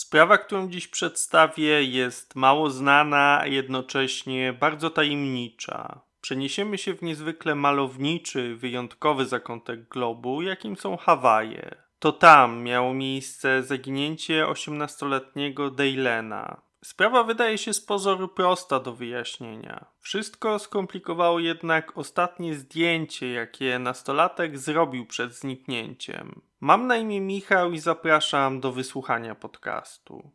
Sprawa, którą dziś przedstawię, jest mało znana, a jednocześnie bardzo tajemnicza. Przeniesiemy się w niezwykle malowniczy, wyjątkowy zakątek globu, jakim są Hawaje. To tam miało miejsce zaginięcie 18-letniego Daylena. Sprawa wydaje się z pozoru prosta do wyjaśnienia. Wszystko skomplikowało jednak ostatnie zdjęcie, jakie nastolatek zrobił przed zniknięciem. Mam na imię Michał i zapraszam do wysłuchania podcastu.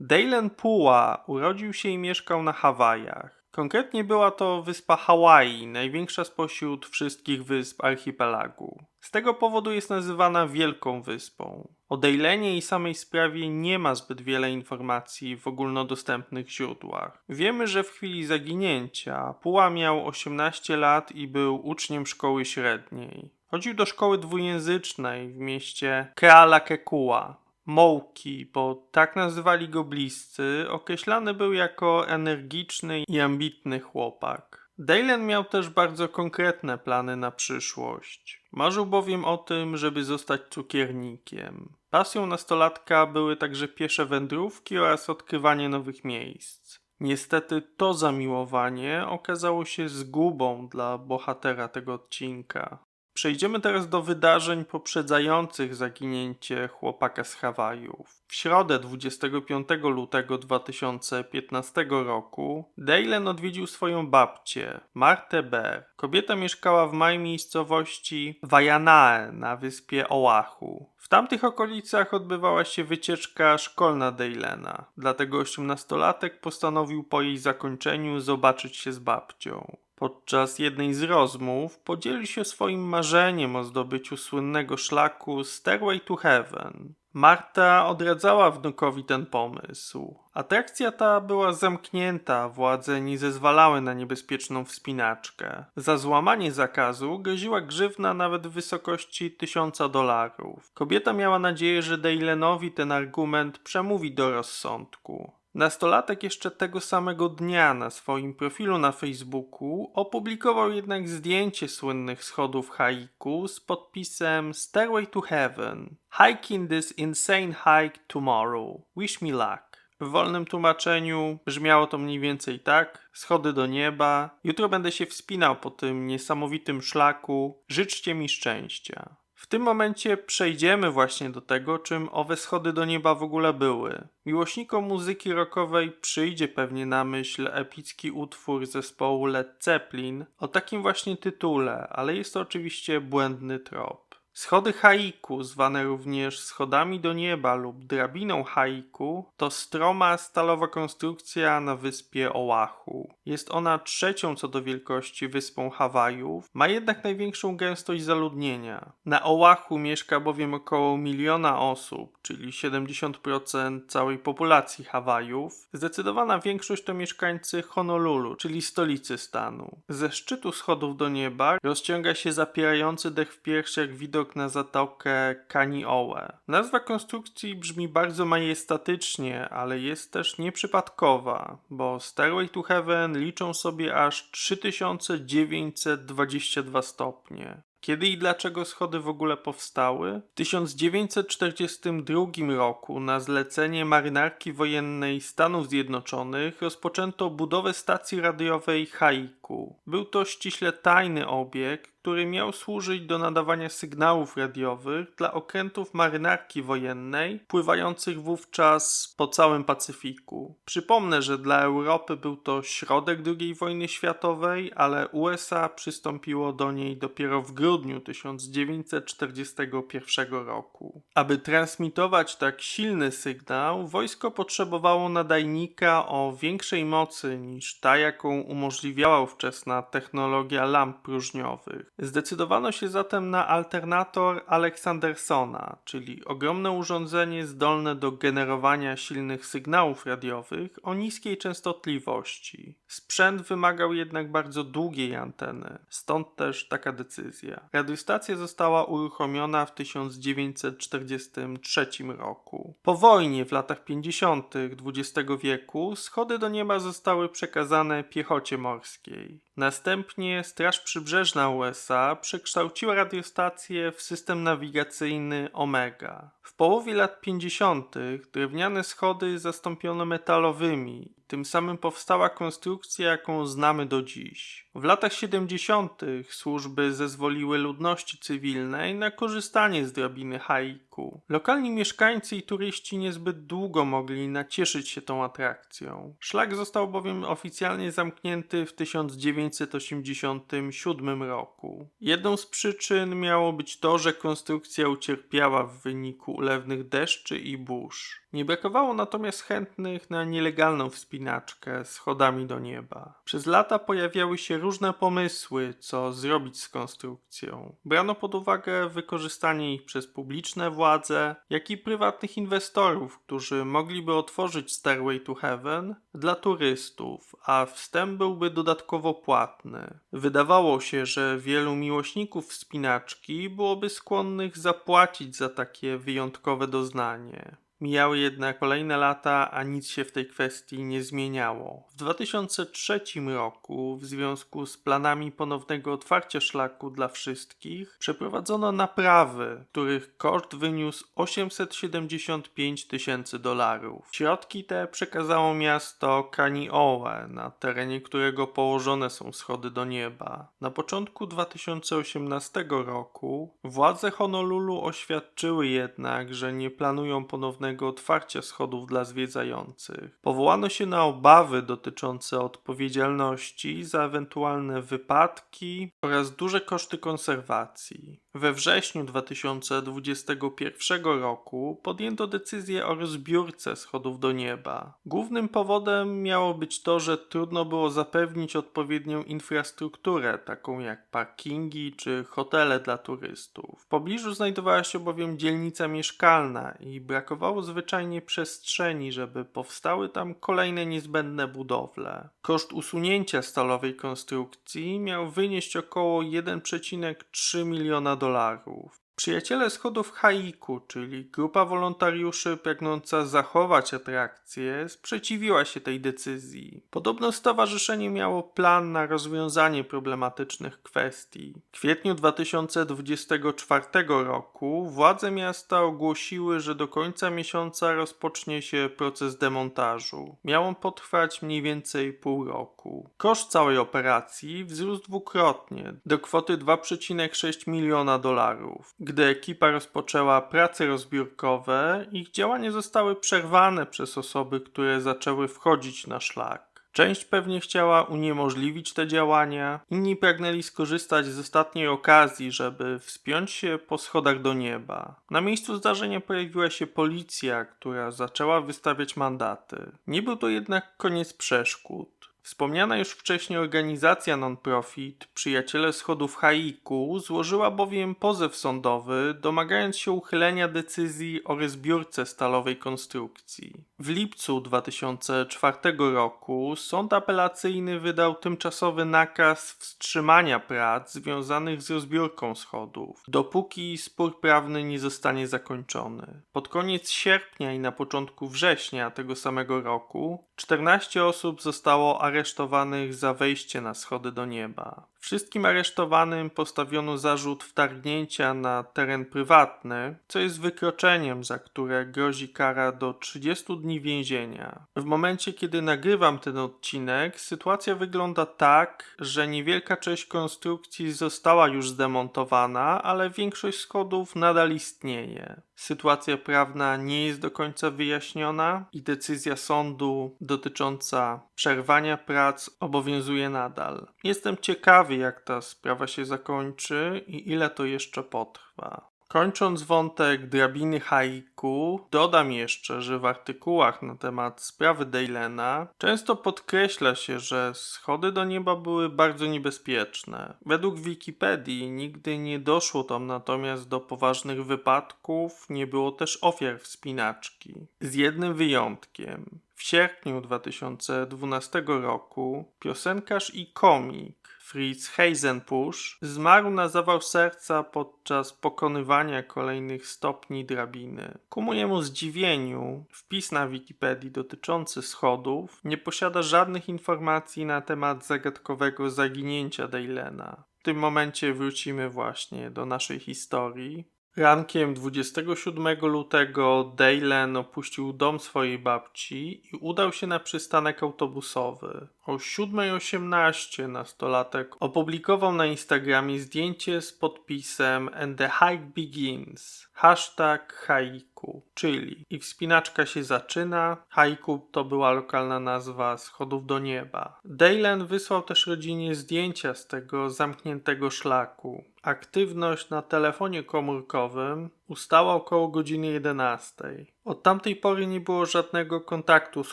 Daylen Puła urodził się i mieszkał na Hawajach. Konkretnie była to wyspa Hawaii, największa spośród wszystkich wysp archipelagu. Z tego powodu jest nazywana Wielką Wyspą. O Daylenie i samej sprawie nie ma zbyt wiele informacji w ogólnodostępnych źródłach. Wiemy, że w chwili zaginięcia Puła miał 18 lat i był uczniem szkoły średniej. Chodził do szkoły dwujęzycznej w mieście Kealakekua. Mołki, bo tak nazywali go bliscy, określany był jako energiczny i ambitny chłopak. Dalen miał też bardzo konkretne plany na przyszłość. Marzył bowiem o tym, żeby zostać cukiernikiem. Pasją nastolatka były także piesze wędrówki oraz odkrywanie nowych miejsc. Niestety to zamiłowanie okazało się zgubą dla bohatera tego odcinka. Przejdziemy teraz do wydarzeń poprzedzających zaginięcie chłopaka z Hawajów. W środę 25 lutego 2015 roku Dalen odwiedził swoją babcię, Martę Ber. Kobieta mieszkała w małej miejscowości Wajanae na wyspie Oahu. W tamtych okolicach odbywała się wycieczka szkolna Dalena, dlatego osiemnastolatek postanowił po jej zakończeniu zobaczyć się z babcią. Podczas jednej z rozmów podzielił się swoim marzeniem o zdobyciu słynnego szlaku Stairway to Heaven. Marta odradzała wnukowi ten pomysł. Atrakcja ta była zamknięta, władze nie zezwalały na niebezpieczną wspinaczkę. Za złamanie zakazu groziła grzywna nawet w wysokości tysiąca dolarów. Kobieta miała nadzieję, że Dalenowi ten argument przemówi do rozsądku. Nastolatek jeszcze tego samego dnia na swoim profilu na Facebooku opublikował jednak zdjęcie słynnych schodów haiku z podpisem Stairway to Heaven. Hiking this insane hike tomorrow. Wish me luck. W wolnym tłumaczeniu brzmiało to mniej więcej tak: schody do nieba. Jutro będę się wspinał po tym niesamowitym szlaku. Życzcie mi szczęścia. W tym momencie przejdziemy właśnie do tego, czym owe schody do nieba w ogóle były. Miłośnikom muzyki rockowej przyjdzie pewnie na myśl epicki utwór zespołu Led Zeppelin o takim właśnie tytule, ale jest to oczywiście błędny trop. Schody haiku, zwane również schodami do nieba lub drabiną haiku, to stroma stalowa konstrukcja na wyspie Oahu. Jest ona trzecią co do wielkości wyspą Hawajów, ma jednak największą gęstość zaludnienia. Na Oahu mieszka bowiem około miliona osób, czyli 70% całej populacji Hawajów. Zdecydowana większość to mieszkańcy Honolulu, czyli stolicy stanu. Ze szczytu schodów do nieba rozciąga się zapierający dech w piersiach widok widok na zatokę Kaniołę. Nazwa konstrukcji brzmi bardzo majestatycznie, ale jest też nieprzypadkowa, bo Stairway to Heaven liczą sobie aż 3922 stopnie. Kiedy i dlaczego schody w ogóle powstały? W 1942 roku na zlecenie marynarki wojennej Stanów Zjednoczonych rozpoczęto budowę stacji radiowej Haiku. Był to ściśle tajny obiekt, który miał służyć do nadawania sygnałów radiowych dla okrętów marynarki wojennej pływających wówczas po całym Pacyfiku. Przypomnę, że dla Europy był to środek II wojny światowej, ale USA przystąpiło do niej dopiero w grudniu 1941 roku. Aby transmitować tak silny sygnał, wojsko potrzebowało nadajnika o większej mocy niż ta, jaką umożliwiała ówczesna technologia lamp próżniowych. Zdecydowano się zatem na alternator Aleksandersona, czyli ogromne urządzenie zdolne do generowania silnych sygnałów radiowych o niskiej częstotliwości. Sprzęt wymagał jednak bardzo długiej anteny, stąd też taka decyzja. Radiostacja została uruchomiona w 1943 roku. Po wojnie w latach 50. XX wieku schody do nieba zostały przekazane piechocie morskiej. Następnie Straż Przybrzeżna USA przekształciła radiostację w system nawigacyjny Omega. W połowie lat 50. drewniane schody zastąpiono metalowymi, tym samym powstała konstrukcja, jaką znamy do dziś. W latach 70. służby zezwoliły ludności cywilnej na korzystanie z drabiny haiku. Lokalni mieszkańcy i turyści niezbyt długo mogli nacieszyć się tą atrakcją. Szlak został bowiem oficjalnie zamknięty w 1987 roku. Jedną z przyczyn miało być to, że konstrukcja ucierpiała w wyniku ulewnych deszczy i burz. Nie brakowało natomiast chętnych na nielegalną wspinaczkę schodami do nieba. Przez lata pojawiały się różne pomysły, co zrobić z konstrukcją. Brano pod uwagę wykorzystanie ich przez publiczne władze, jak i prywatnych inwestorów, którzy mogliby otworzyć Stairway to Heaven dla turystów, a wstęp byłby dodatkowo płatny. Wydawało się, że wielu miłośników wspinaczki byłoby skłonnych zapłacić za takie wyjątkowe doznanie. Mijały jednak kolejne lata, a nic się w tej kwestii nie zmieniało. W 2003 roku, w związku z planami ponownego otwarcia szlaku dla wszystkich, przeprowadzono naprawy, których koszt wyniósł 875 tysięcy dolarów. Środki te przekazało miasto Kaniołę, na terenie którego położone są schody do nieba. Na początku 2018 roku władze Honolulu oświadczyły jednak, że nie planują ponownego otwarcia schodów dla zwiedzających. Powołano się na obawy dotyczące odpowiedzialności za ewentualne wypadki oraz duże koszty konserwacji. We wrześniu 2021 roku podjęto decyzję o rozbiórce schodów do nieba. Głównym powodem miało być to, że trudno było zapewnić odpowiednią infrastrukturę, taką jak parkingi czy hotele dla turystów. W pobliżu znajdowała się bowiem dzielnica mieszkalna i brakowało zwyczajnie przestrzeni, żeby powstały tam kolejne niezbędne budowle. Koszt usunięcia stalowej konstrukcji miał wynieść około 1,3 miliona dolarów. Przyjaciele schodów Haiku, czyli grupa wolontariuszy pragnąca zachować atrakcję, sprzeciwiła się tej decyzji. Podobno stowarzyszenie miało plan na rozwiązanie problematycznych kwestii. W kwietniu 2024 roku władze miasta ogłosiły, że do końca miesiąca rozpocznie się proces demontażu. Miał on potrwać mniej więcej pół roku. Koszt całej operacji wzrósł dwukrotnie do kwoty 2,6 miliona dolarów. Gdy ekipa rozpoczęła prace rozbiórkowe, ich działania zostały przerwane przez osoby, które zaczęły wchodzić na szlak. Część pewnie chciała uniemożliwić te działania, inni pragnęli skorzystać z ostatniej okazji, żeby wspiąć się po schodach do nieba. Na miejscu zdarzenia pojawiła się policja, która zaczęła wystawiać mandaty. Nie był to jednak koniec przeszkód. Wspomniana już wcześniej organizacja non-profit Przyjaciele Schodów Haiku złożyła bowiem pozew sądowy, domagając się uchylenia decyzji o rozbiórce stalowej konstrukcji. W lipcu 2004 roku sąd apelacyjny wydał tymczasowy nakaz wstrzymania prac związanych z rozbiórką schodów, dopóki spór prawny nie zostanie zakończony. Pod koniec sierpnia i na początku września tego samego roku 14 osób zostało aresztowanych za wejście na schody do nieba. Wszystkim aresztowanym postawiono zarzut wtargnięcia na teren prywatny, co jest wykroczeniem, za które grozi kara do 30 dni więzienia. W momencie, kiedy nagrywam ten odcinek, sytuacja wygląda tak, że niewielka część konstrukcji została już zdemontowana, ale większość schodów nadal istnieje. Sytuacja prawna nie jest do końca wyjaśniona i decyzja sądu dotycząca przerwania prac obowiązuje nadal. Jestem ciekawy, jak ta sprawa się zakończy i ile to jeszcze potrwa. Kończąc wątek drabiny haiku, dodam jeszcze, że w artykułach na temat sprawy Daylena często podkreśla się, że schody do nieba były bardzo niebezpieczne. Według Wikipedii nigdy nie doszło tam natomiast do poważnych wypadków, nie było też ofiar wspinaczki. Z jednym wyjątkiem. W sierpniu 2012 roku piosenkarz i komik Fritz Heisenpusch, zmarł na zawał serca podczas pokonywania kolejnych stopni drabiny. Ku mojemu zdziwieniu, wpis na Wikipedii dotyczący schodów nie posiada żadnych informacji na temat zagadkowego zaginięcia Daylena. W tym momencie wrócimy właśnie do naszej historii. Rankiem 27 lutego Daylen opuścił dom swojej babci i udał się na przystanek autobusowy. O 7.18 nastolatek opublikował na Instagramie zdjęcie z podpisem And the hike begins. Hashtag haiku, czyli i wspinaczka się zaczyna. Haiku to była lokalna nazwa schodów do nieba. Daylen wysłał też rodzinie zdjęcia z tego zamkniętego szlaku. Aktywność na telefonie komórkowym ustała około godziny 11. Od tamtej pory nie było żadnego kontaktu z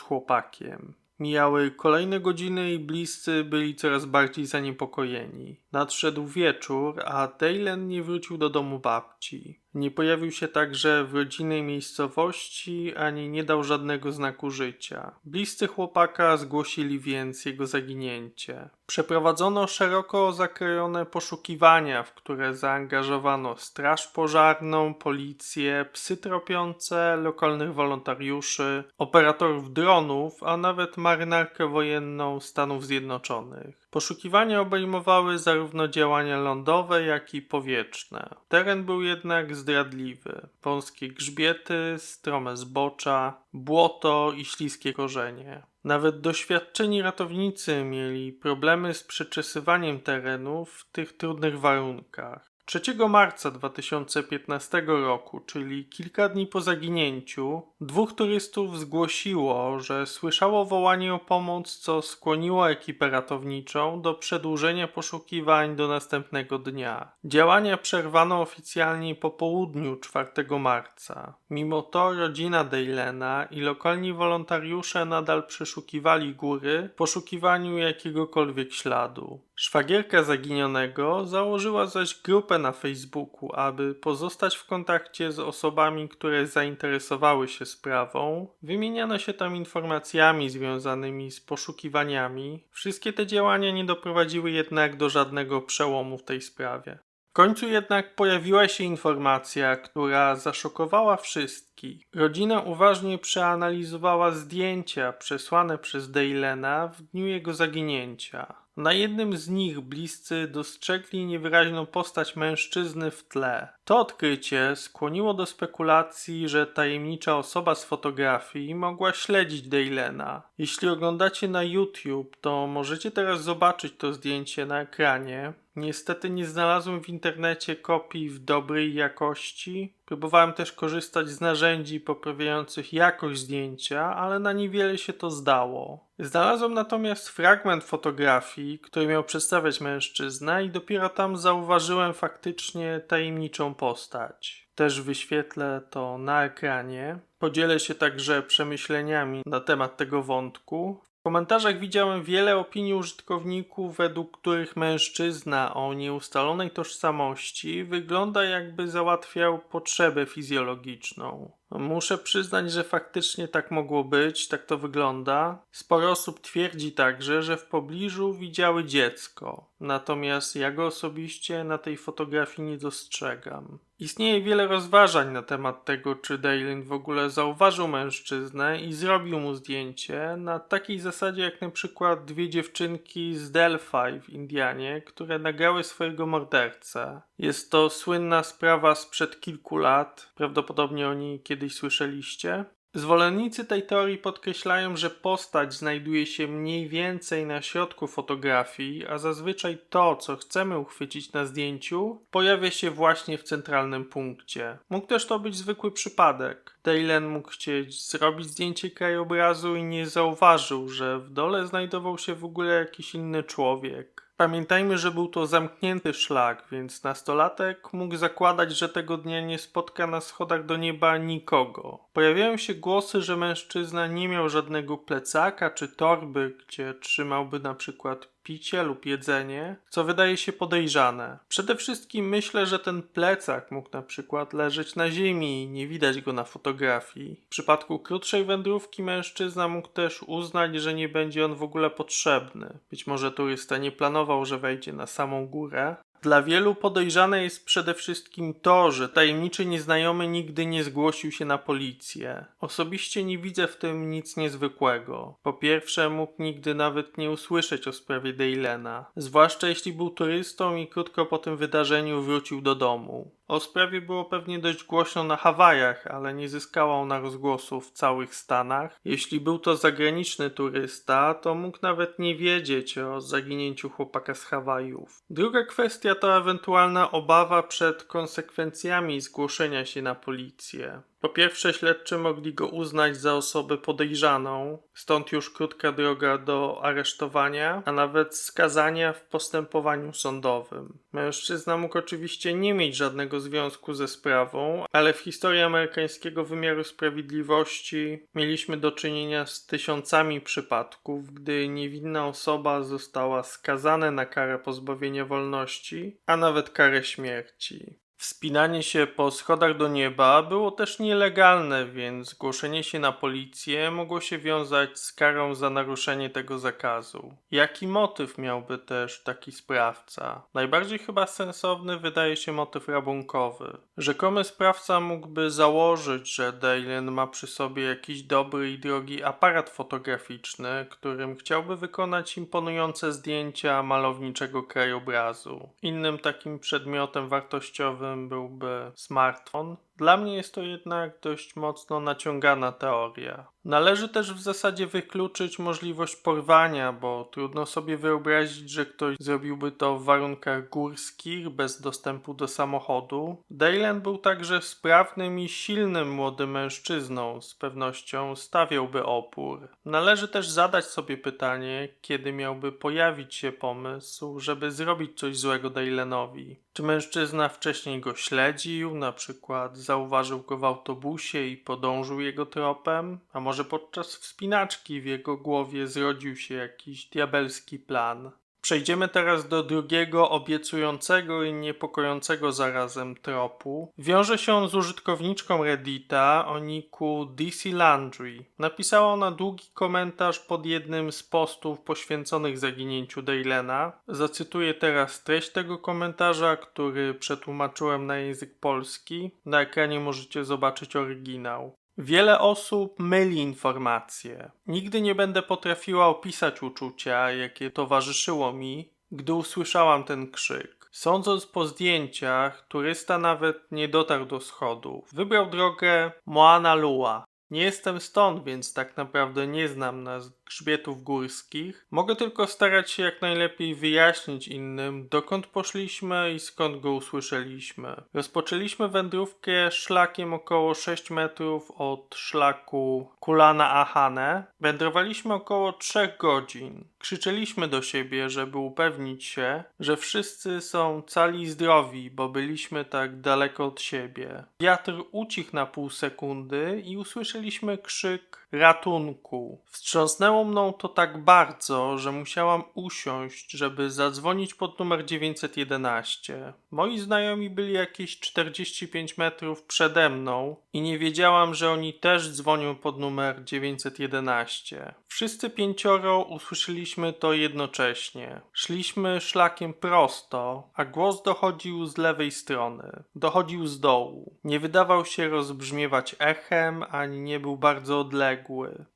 chłopakiem. Mijały kolejne godziny i bliscy byli coraz bardziej zaniepokojeni. Nadszedł wieczór, a Daylen nie wrócił do domu babci. Nie pojawił się także w rodzinnej miejscowości, ani nie dał żadnego znaku życia. Bliscy chłopaka zgłosili więc jego zaginięcie. Przeprowadzono szeroko zakrojone poszukiwania, w które zaangażowano straż pożarną, policję, psy tropiące, lokalnych wolontariuszy, operatorów dronów, a nawet marynarkę wojenną Stanów Zjednoczonych. Poszukiwania obejmowały zarówno działania lądowe, jak i powietrzne. Teren był jednak zdradliwy. Wąskie grzbiety, strome zbocza, błoto i śliskie korzenie. Nawet doświadczeni ratownicy mieli problemy z przeczesywaniem terenu w tych trudnych warunkach. 3 marca 2015 roku, czyli kilka dni po zaginięciu, dwóch turystów zgłosiło, że słyszało wołanie o pomoc, co skłoniło ekipę ratowniczą do przedłużenia poszukiwań do następnego dnia. Działania przerwano oficjalnie po południu 4 marca. Mimo to rodzina Daylena i lokalni wolontariusze nadal przeszukiwali góry w poszukiwaniu jakiegokolwiek śladu. Szwagierka zaginionego założyła zaś grupę na Facebooku, aby pozostać w kontakcie z osobami, które zainteresowały się sprawą. Wymieniano się tam informacjami związanymi z poszukiwaniami. Wszystkie te działania nie doprowadziły jednak do żadnego przełomu w tej sprawie. W końcu jednak pojawiła się informacja, która zaszokowała wszystkich. Rodzina uważnie przeanalizowała zdjęcia przesłane przez Daylena w dniu jego zaginięcia. Na jednym z nich bliscy dostrzegli niewyraźną postać mężczyzny w tle. To odkrycie skłoniło do spekulacji, że tajemnicza osoba z fotografii mogła śledzić Daylena. Jeśli oglądacie na YouTube, to możecie teraz zobaczyć to zdjęcie na ekranie. Niestety nie znalazłem w internecie kopii w dobrej jakości. Próbowałem też korzystać z narzędzi poprawiających jakość zdjęcia, ale na niewiele się to zdało. Znalazłem natomiast fragment fotografii, który miał przedstawiać mężczyznę i dopiero tam zauważyłem faktycznie tajemniczą postać. Też wyświetlę to na ekranie. Podzielę się także przemyśleniami na temat tego wątku. W komentarzach widziałem wiele opinii użytkowników, według których mężczyzna o nieustalonej tożsamości wygląda jakby załatwiał potrzebę fizjologiczną. Muszę przyznać, że faktycznie tak mogło być, tak to wygląda. Sporo osób twierdzi także, że w pobliżu widziały dziecko, natomiast ja go osobiście na tej fotografii nie dostrzegam. Istnieje wiele rozważań na temat tego, czy Daylin w ogóle zauważył mężczyznę i zrobił mu zdjęcie na takiej zasadzie jak na przykład dwie dziewczynki z Delphi w Indianie, które nagrały swojego mordercę. Jest to słynna sprawa sprzed kilku lat, prawdopodobnie o niej kiedyś słyszeliście. Zwolennicy tej teorii podkreślają, że postać znajduje się mniej więcej na środku fotografii, a zazwyczaj to, co chcemy uchwycić na zdjęciu, pojawia się właśnie w centralnym punkcie. Mógł też to być zwykły przypadek. Daylen mógł chcieć zrobić zdjęcie krajobrazu i nie zauważył, że w dole znajdował się w ogóle jakiś inny człowiek. Pamiętajmy, że był to zamknięty szlak, więc nastolatek mógł zakładać, że tego dnia nie spotka na schodach do nieba nikogo. Pojawiają się głosy, że mężczyzna nie miał żadnego plecaka czy torby, gdzie trzymałby na przykład picie lub jedzenie, co wydaje się podejrzane. Przede wszystkim myślę, że ten plecak mógł na przykład leżeć na ziemi i nie widać go na fotografii. W przypadku krótszej wędrówki mężczyzna mógł też uznać, że nie będzie on w ogóle potrzebny. Być może turysta nie planował, że wejdzie na samą górę, dla wielu podejrzane jest przede wszystkim to, że tajemniczy nieznajomy nigdy nie zgłosił się na policję. Osobiście nie widzę w tym nic niezwykłego. Po pierwsze, mógł nigdy nawet nie usłyszeć o sprawie Daylena, zwłaszcza jeśli był turystą i krótko po tym wydarzeniu wrócił do domu. O sprawie było pewnie dość głośno na Hawajach, ale nie zyskała ona rozgłosu w całych Stanach. Jeśli był to zagraniczny turysta, to mógł nawet nie wiedzieć o zaginięciu chłopaka z Hawajów. Druga kwestia to ewentualna obawa przed konsekwencjami zgłoszenia się na policję. Po pierwsze, śledczy mogli go uznać za osobę podejrzaną, stąd już krótka droga do aresztowania, a nawet skazania w postępowaniu sądowym. Mężczyzna mógł oczywiście nie mieć żadnego związku ze sprawą, ale w historii amerykańskiego wymiaru sprawiedliwości mieliśmy do czynienia z tysiącami przypadków, gdy niewinna osoba została skazana na karę pozbawienia wolności, a nawet karę śmierci. Wspinanie się po schodach do nieba było też nielegalne, więc zgłoszenie się na policję mogło się wiązać z karą za naruszenie tego zakazu. Jaki motyw miałby też taki sprawca? Najbardziej chyba sensowny wydaje się motyw rabunkowy. Rzekomy sprawca mógłby założyć, że Dalen ma przy sobie jakiś dobry i drogi aparat fotograficzny, którym chciałby wykonać imponujące zdjęcia malowniczego krajobrazu. Innym takim przedmiotem wartościowym byłby smartfon. Dla mnie jest to jednak dość mocno naciągana teoria. Należy też w zasadzie wykluczyć możliwość porwania, bo trudno sobie wyobrazić, że ktoś zrobiłby to w warunkach górskich, bez dostępu do samochodu. Dayland był także sprawnym i silnym młodym mężczyzną, z pewnością stawiałby opór. Należy też zadać sobie pytanie, kiedy miałby pojawić się pomysł, żeby zrobić coś złego Daylenowi. Czy mężczyzna wcześniej go śledził, na przykład zauważył go w autobusie i podążył jego tropem? A może podczas wspinaczki w jego głowie zrodził się jakiś diabelski plan? Przejdziemy teraz do drugiego obiecującego i niepokojącego zarazem tropu. Wiąże się on z użytkowniczką Reddita o niku DC Landry. Napisała ona długi komentarz pod jednym z postów poświęconych zaginięciu Daylena. Zacytuję teraz treść tego komentarza, który przetłumaczyłem na język polski. Na ekranie możecie zobaczyć oryginał. Wiele osób myli informacje. Nigdy nie będę potrafiła opisać uczucia, jakie towarzyszyło mi, gdy usłyszałam ten krzyk. Sądząc po zdjęciach, turysta nawet nie dotarł do schodów. Wybrał drogę Moana Lua. Nie jestem stąd, więc tak naprawdę nie znam nazw grzbietów górskich. Mogę tylko starać się jak najlepiej wyjaśnić innym, dokąd poszliśmy i skąd go usłyszeliśmy. Rozpoczęliśmy wędrówkę szlakiem około 6 metrów od szlaku Kulana Ahane. Wędrowaliśmy około 3 godzin. Krzyczeliśmy do siebie, żeby upewnić się, że wszyscy są cali i zdrowi, bo byliśmy tak daleko od siebie. Wiatr ucichł na pół sekundy i usłyszeliśmy krzyk ratunku. Wstrząsnęło mną to tak bardzo, że musiałam usiąść, żeby zadzwonić pod numer 911. Moi znajomi byli jakieś 45 metrów przede mną i nie wiedziałam, że oni też dzwonią pod numer 911. Wszyscy pięcioro usłyszeliśmy to jednocześnie. Szliśmy szlakiem prosto, a głos dochodził z lewej strony. Dochodził z dołu. Nie wydawał się rozbrzmiewać echem, ani nie był bardzo odległy.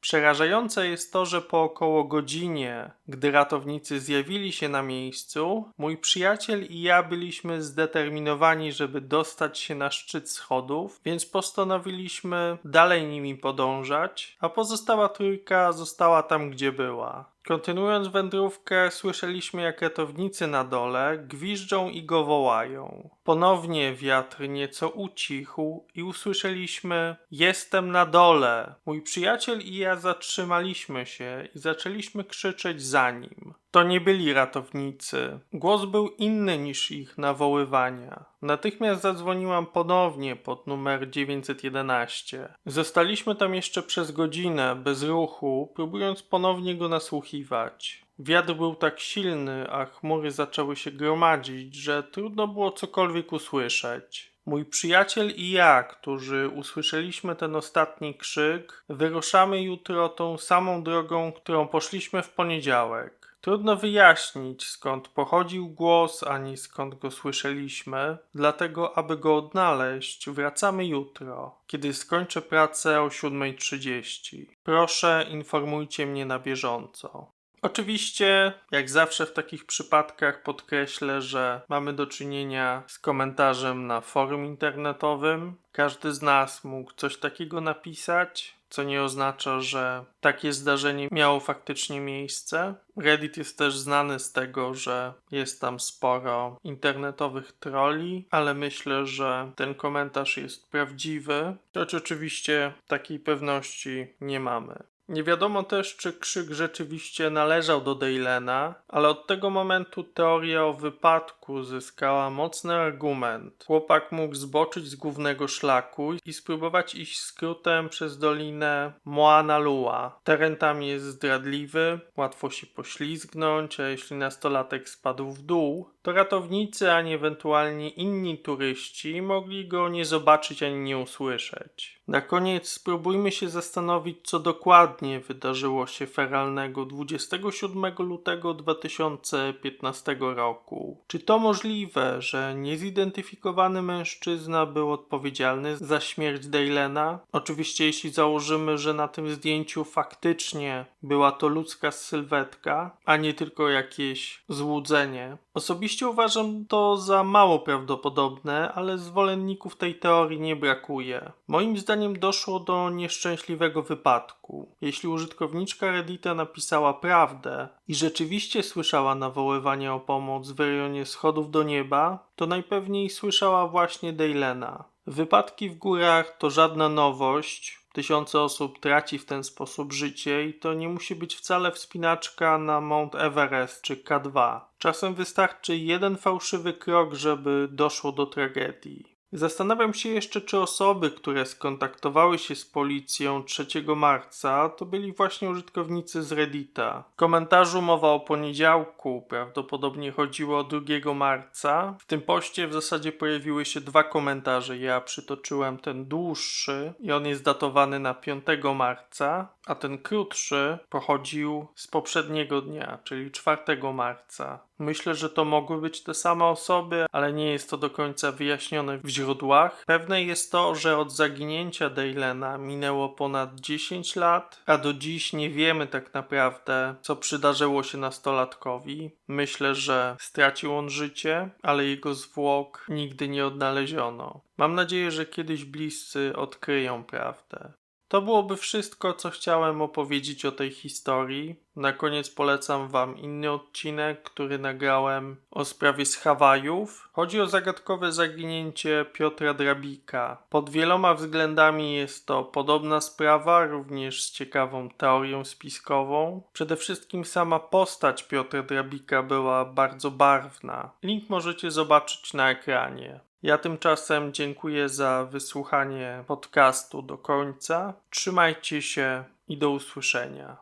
Przerażające jest to, że po około godzinie, gdy ratownicy zjawili się na miejscu, mój przyjaciel i ja byliśmy zdeterminowani, żeby dostać się na szczyt schodów, więc postanowiliśmy dalej nimi podążać, a pozostała trójka została tam, gdzie była. Kontynuując wędrówkę, słyszeliśmy jak ratownicy na dole gwiżdżą i go wołają. Ponownie wiatr nieco ucichł i usłyszeliśmy: Jestem na dole. Mój przyjaciel i ja zatrzymaliśmy się i zaczęliśmy krzyczeć za nim. To nie byli ratownicy. Głos był inny niż ich nawoływania. Natychmiast zadzwoniłam ponownie pod numer 911. Zostaliśmy tam jeszcze przez godzinę, bez ruchu, próbując ponownie go nasłuchiwać. Wiatr był tak silny, a chmury zaczęły się gromadzić, że trudno było cokolwiek usłyszeć. Mój przyjaciel i ja, którzy usłyszeliśmy ten ostatni krzyk, wyruszamy jutro tą samą drogą, którą poszliśmy w poniedziałek. Trudno wyjaśnić, skąd pochodził głos, ani skąd go słyszeliśmy, dlatego, aby go odnaleźć, wracamy jutro, kiedy skończę pracę o 7.30. Proszę, informujcie mnie na bieżąco. Oczywiście, jak zawsze w takich przypadkach podkreślę, że mamy do czynienia z komentarzem na forum internetowym. Każdy z nas mógł coś takiego napisać, co nie oznacza, że takie zdarzenie miało faktycznie miejsce. Reddit jest też znany z tego, że jest tam sporo internetowych troli, ale myślę, że ten komentarz jest prawdziwy, choć oczywiście takiej pewności nie mamy. Nie wiadomo też, czy krzyk rzeczywiście należał do Daylena, ale od tego momentu teoria o wypadku zyskała mocny argument. Chłopak mógł zboczyć z głównego szlaku i spróbować iść skrótem przez dolinę Moana Lua. Teren tam jest zdradliwy, łatwo się poślizgnąć, a jeśli nastolatek spadł w dół, to ratownicy, ani ewentualnie inni turyści mogli go nie zobaczyć ani nie usłyszeć. Na koniec spróbujmy się zastanowić, co dokładnie wydarzyło się feralnego 27 lutego 2015 roku. Czy to możliwe, że niezidentyfikowany mężczyzna był odpowiedzialny za śmierć Daylena? Oczywiście, jeśli założymy, że na tym zdjęciu faktycznie była to ludzka sylwetka, a nie tylko jakieś złudzenie. Osobiście uważam to za mało prawdopodobne, ale zwolenników tej teorii nie brakuje. Moim zdaniem doszło do nieszczęśliwego wypadku. Jeśli użytkowniczka Reddita napisała prawdę i rzeczywiście słyszała nawoływanie o pomoc w rejonie schodów do nieba, to najpewniej słyszała właśnie Daylena. Wypadki w górach to żadna nowość. Tysiące osób traci w ten sposób życie i to nie musi być wcale wspinaczka na Mount Everest czy K2. Czasem wystarczy jeden fałszywy krok, żeby doszło do tragedii. Zastanawiam się jeszcze, czy osoby, które skontaktowały się z policją 3 marca, to byli właśnie użytkownicy z Reddita. W komentarzu mowa o poniedziałku, prawdopodobnie chodziło o 2 marca. W tym poście w zasadzie pojawiły się dwa komentarze. Ja przytoczyłem ten dłuższy i on jest datowany na 5 marca, a ten krótszy pochodził z poprzedniego dnia, czyli 4 marca. Myślę, że to mogły być te same osoby, ale nie jest to do końca wyjaśnione w źródłach. Pewne jest to, że od zaginięcia Daylena minęło ponad 10 lat, a do dziś nie wiemy tak naprawdę, co przydarzyło się nastolatkowi. Myślę, że stracił on życie, ale jego zwłok nigdy nie odnaleziono. Mam nadzieję, że kiedyś bliscy odkryją prawdę. To byłoby wszystko, co chciałem opowiedzieć o tej historii. Na koniec polecam Wam inny odcinek, który nagrałem o sprawie z Hawajów. Chodzi o zagadkowe zaginięcie Piotra Drabika. Pod wieloma względami jest to podobna sprawa, również z ciekawą teorią spiskową. Przede wszystkim sama postać Piotra Drabika była bardzo barwna. Link możecie zobaczyć na ekranie. Ja tymczasem dziękuję za wysłuchanie podcastu do końca. Trzymajcie się i do usłyszenia.